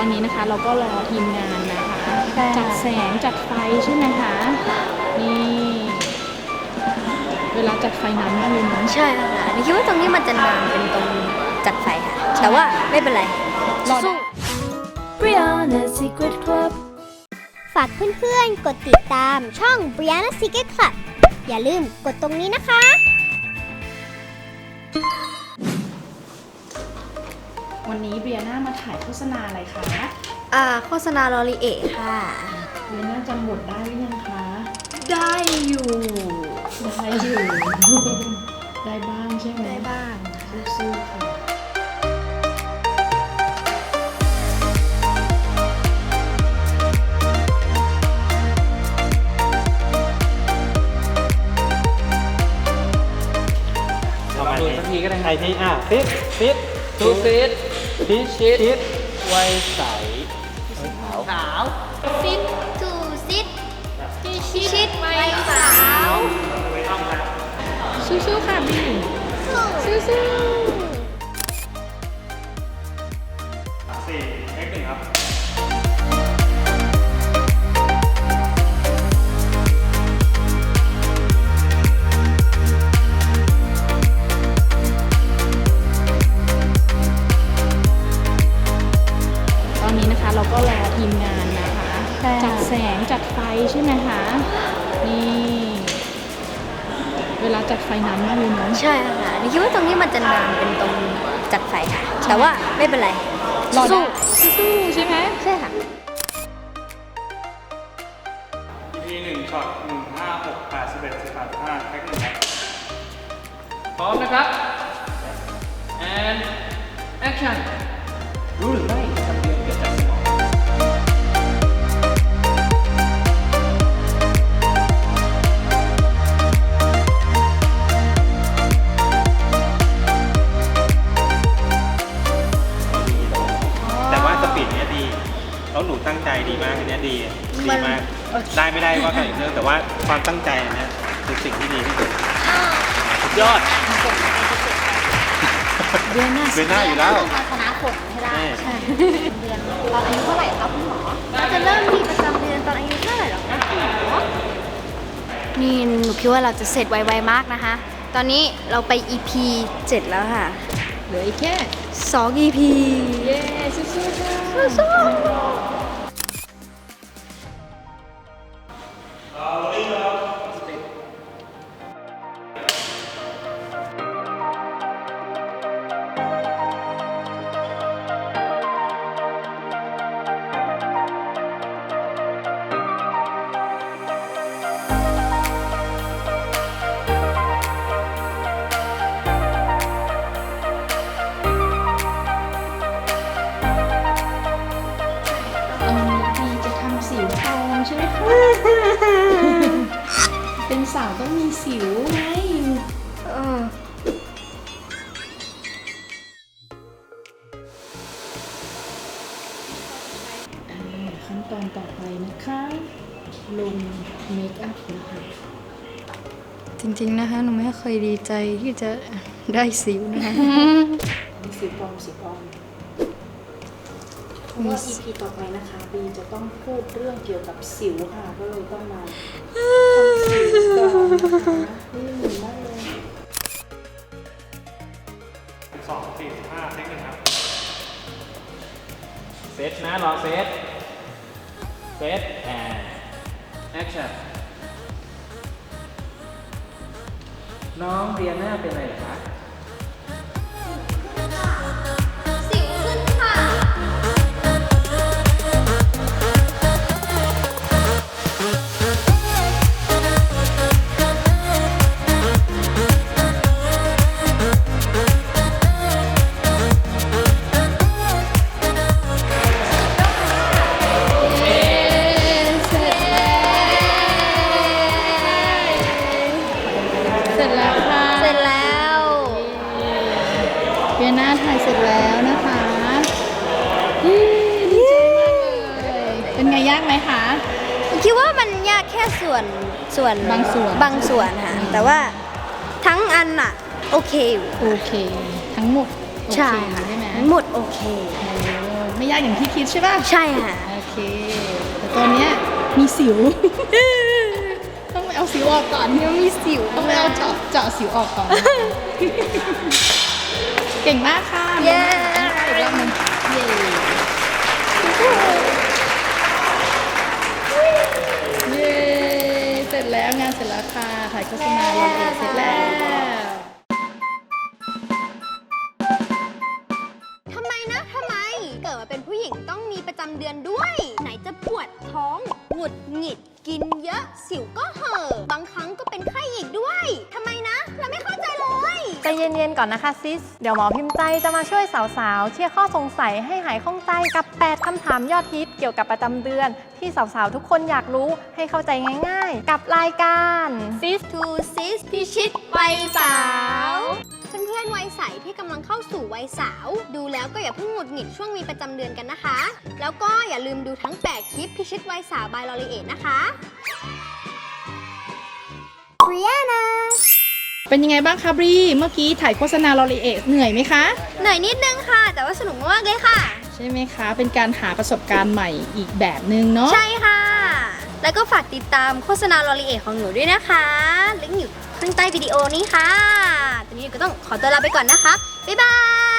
อนนี้นะคะ เราก็รอทีมงานนะคะใช่ค่ะจัดแสงจัดไฟใช่ไหมคะนี่เวลาจัดไฟนานมากเลยเนอะใช่ค่ะหนูคิดว่าตรงนี้มันจะนานเป็นตรงจัดไฟค่ะ แต่ว่าไม่เป็นไรรอได้ Brianna Secret Club ฝากเพื่อนๆ กดติดตามช่อง Brianna Secret Club อย่าลืมกดตรงนี้นะคะ วันนี้เบียน่ามาถ่ายโฆษณาอะไรคะอ่าโฆษณาลอรีเอค่ะ เบียน่าจำบทได้หรือยังคะ ได้อยู่ ได้อยู่ ได้บ้างใช่ไหมได้บ้างสู้ๆค่ะประมาณนี้สักทีก็ได้ใครที่อะฟิตฟิตทูฟิต พิชิดชิดไวยใสขาวขาวฟิตทูซิตชิดไปสาวสู้ๆค่ะบีสู้สี่เอ็กหนึ่งครับ ใช่ไหมคะ นี่ เวลาจัดไฟนานมากเลยเนอะใช่ค่ะหนูคิดว่าตรงนี้มันจะนานเป็นตรงจัดไฟค่ะ แต่ว่าไม่เป็นไรรอได้สู้สู้ๆใช่ไหมใช่ค่ะ EP หนึ่งช็อตหนึ่งห้าหกแปดสิบเอ็ดสิบแปดสิบห้าแท็กหนึ่งครับพร้อมนะครับ and action รู้หรือไม่ แล้วหนูตั้งใจดีมากอันเนี้ยดีดีมากได้ไม่ได้ว่ากันอีกเรื่องแต่ว่าความตั้งใจอันเนี้ยคือสิ่งที่ดีที่สุดสุดยอด เดือนหน้าเดือนหน้าอยู่แล้วต้องชนะผลให้ได้ใช่ใช่เดือนตอนอายุเท่าไหร่ครับคุณหมอเราจะเริ่มมีประจำเดือนตอนอายุเท่าไหร่หรอคะนี่หนูคิดว่าเราจะเสร็จไวๆมากนะคะ ตอนนี้เราไป EP 7 แล้วค่ะ เหลืออีกแค่ 2 EP เย้สู้ๆค่ะสู้ต สาวต้องมีสิวไงเอออ่าขั้นตอนต่อไปนะคะ ลงเมคอัพนะคะ จริงๆนะคะหนูไม่เคยดีใจที่จะได้สิวนะคะมีสิวปลอมสิวปลอมเพราะว่า EP ต่อไปนะคะบีจะต้องพูดเรื่องเกี่ยวกับสิวค่ะ ก็เลยต้องมาทำสิว สองสี่สิบห้าแท็กหนึ่งครับ เซตนะรอเซต เซต and action น้องเรียนหน้าเป็นอะไรเหรอคะ ถ่ายเสร็จแล้วนะคะอืมดีใจมากเลยเป็นไงยากไหมคะ คิดว่ามันยากแค่ส่วนส่วนบางส่วน บางส่วนค่ะ แต่ว่าทั้งอันอะโอเคอยู่โอเค ทั้งหมดโอเคใช่ค่ะใช่ไหมทั้งหมดโอเคเออไม่ยากอย่างที่คิดใช่ป่ะ ใช่ค่ะ โอเค แต่ตัวเนี้ยมีสิว ต้องไปเอาสิวออกก่อนเนี่ยมีสิวต้องไปเอาเจาะเจาะสิวออกก่อน เก่งมากค่ะเย้อีกรอบหนึงเย้เย้เสร็จแล้วงานเสร็จแล้วค่ะ ถ่ายโฆษณาเราเสร็จแล้ว ทำไมนะ ทำไม เกิดมาเป็นผู้หญิงต้องมีประจำเดือนด้วย ไหนจะปวดท้อง หงุดหงิด กินเยอะสิวก็เห่อะบางครั้งก็เป็นไข้อีกด้วยทำไมนะ เราไม่เข้าใจเลย ใจเย็นๆก่อนนะคะซิส เดี๋ยวหมอพิมพ์ใจจะมาช่วยสาวๆเคลียร์ข้อสงสัยให้หายข้องใจกับ 8คำถามยอดฮิตเกี่ยวกับประจำเดือน ที่สาวๆทุกคนอยากรู้ให้เข้าใจง่ายๆ กับรายการ ซิสทูซิสพิชิตวัยสาวเพื่อนๆ วัยใสที่กำลังเข้าสู่วัยสาว ดูแล้วก็อย่าเพิ่งหงุดหงิดช่วงมีประจำเดือนกันนะคะ แล้วก็อย่าลืมดูทั้ง 8 คลิปพิชิตวัยสาวบายลอรีเอทนะคะเบรียนาเป็นยังไงบ้างคะบรีเมื่อกี้ถ่ายโฆษณาลอรีเอทเหนื่อยไหมคะ เหนื่อยนิดนึงค่ะ แต่ว่าสนุกมากเลยค่ะ ใช่ไหมคะ เป็นการหาประสบการณ์ใหม่อีกแบบหนึ่งเนาะ ใช่ค่ะ แล้วก็ฝากติดตามโฆษณาลอรีเอทของหนูด้วยนะคะลิงก์อยู่ ข้างใต้วิดีโอนี้ค่ะตอนนี้ก็ต้องขอตัวลาไปก่อนนะคะบ๊ายบาย